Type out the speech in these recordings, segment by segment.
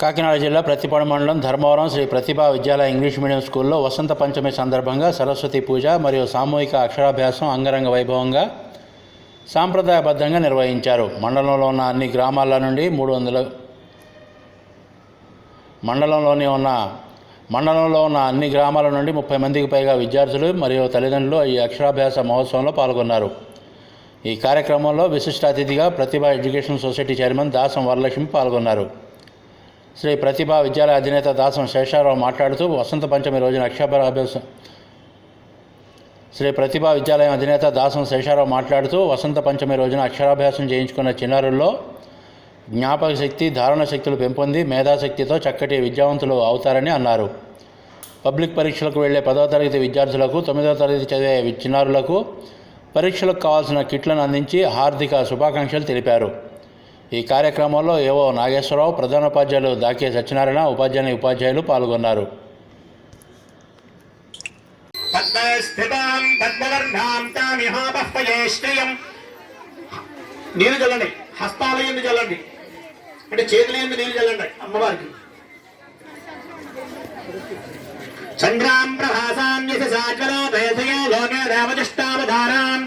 కాకినాడ జిల్లా ప్రతిపాడు మండలం ధర్మవరం శ్రీ ప్రతిభా Vidyalaya English medium స్కూల్లో వసంత పంచమి సందర్భంగా సరస్వతి పూజ మరియు సామూహిక అక్షరాభ్యాసం అంగరంగ వైభవంగా సాంప్రదాయబద్ధంగా నిర్వహించారు. మండలంలో ఉన్న అన్ని గ్రామాల నుండి మూడు వందల మండలంలోని ఉన్న మండలంలో ఉన్న అన్ని గ్రామాల నుండి ముప్పై మందికి పైగా విద్యార్థులు మరియు తల్లిదండ్రులు ఈ అక్షరాభ్యాస మహోత్సవంలో పాల్గొన్నారు. ఈ కార్యక్రమంలో విశిష్ట అతిథిగా Pratibha education society chairman Dasam Varalakshmi పాల్గొన్నారు. శ్రీ ప్రతిభా విద్యాలయ అధినేత దాసం శేషారావు మాట్లాడుతూ వసంత పంచమి రోజున అక్షరాభ్యాసం శ్రీ ప్రతిభా విద్యాలయం అధినేత దాసం శేషారావు మాట్లాడుతూ వసంత పంచమి రోజున అక్షరాభ్యాసం చేయించుకున్న చిన్నారుల్లో జ్ఞాపక శక్తి ధారణ శక్తులు పెంపొంది మేధాశక్తితో చక్కటి విద్యావంతులు అవుతారని అన్నారు. పబ్లిక్ పరీక్షలకు వెళ్ళే పదవ తరగతి విద్యార్థులకు తొమ్మిదవ తరగతి చదివే చిన్నారులకు పరీక్షలకు కావాల్సిన కిట్లను అందించి హార్దిక శుభాకాంక్షలు తెలిపారు. ఈ కార్యక్రమంలో ఏవో నాగేశ్వరరావు ప్రధానోపాధ్యాయులు దాకే సత్యనారాయణ ఉపాధ్యాయుని ఉపాధ్యాయులు పాల్గొన్నారు. నీరు చల్లండి హస్తాల ఎందు చల్లండి అంటే చేతుల ఎందు నీరు చల్లండి అమ్మవారికి? చంద్రాం ప్రభాసాం యశసాజ్వలోదయసయో లోకే దేవతిష్టావధారాం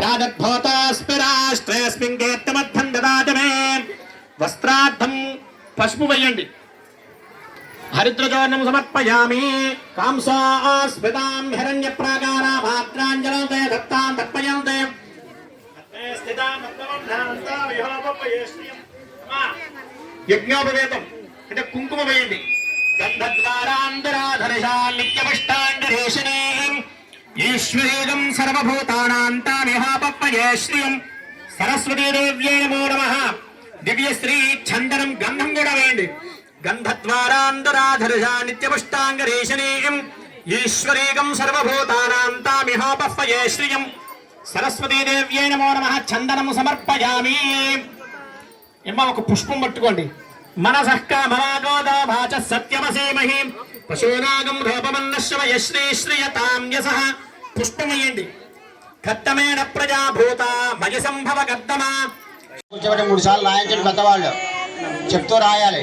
ప్రాదద్భూతాస్మి రాష్ట్రేస్మిన్ కీర్తిమర్థం దదాతి మే వస్త్రార్థం పసుపు వేయండి హరిద్రచూర్ణం సమర్పయామి కాంసాస్మితాం హిరణ్య ప్రాకారా భాద్రాంజలంతే దత్తాం తర్పయంతే యజ్ఞోపవేతం అంటే కుంకుమ వేయండి. గంధద్వారాంతరాధరిషాన్నిత్యపుష్టాంగరేషణే ఈశ్వరీగం సర్వభూతానాం శ్రీయం సరస్వతీదేవ్యే నమో నమ. దివ్యశ్రీ చందనం గంధం కూడా వేయండి. గంధద్వారాంతరాధరిషా నిత్యపుష్టాంగరేషణీయం ఈశ్వరీగం సర్వభూతానాం తామిహాపప్పయే శ్రియం సరస్వతీదేవ్యై నమో నమ. చందనం సమర్పయామి. ఇమ్మ ఒక పుష్పం పట్టుకోండి. మనసః మమాగోదా భాచ సత్యమసీమహి పశూనాగం రూపమన్నశ్రవయ శ్రీ శ్రియతాం యసః. పుష్పమయ్యండి. కత్తమేణ ప్రజాభూత మయ సంభవ కర్తమా కూర్చోబెట్టి మూడు సార్లు రాయించండి పెద్దవాళ్ళు. చెప్తూ రాయాలి.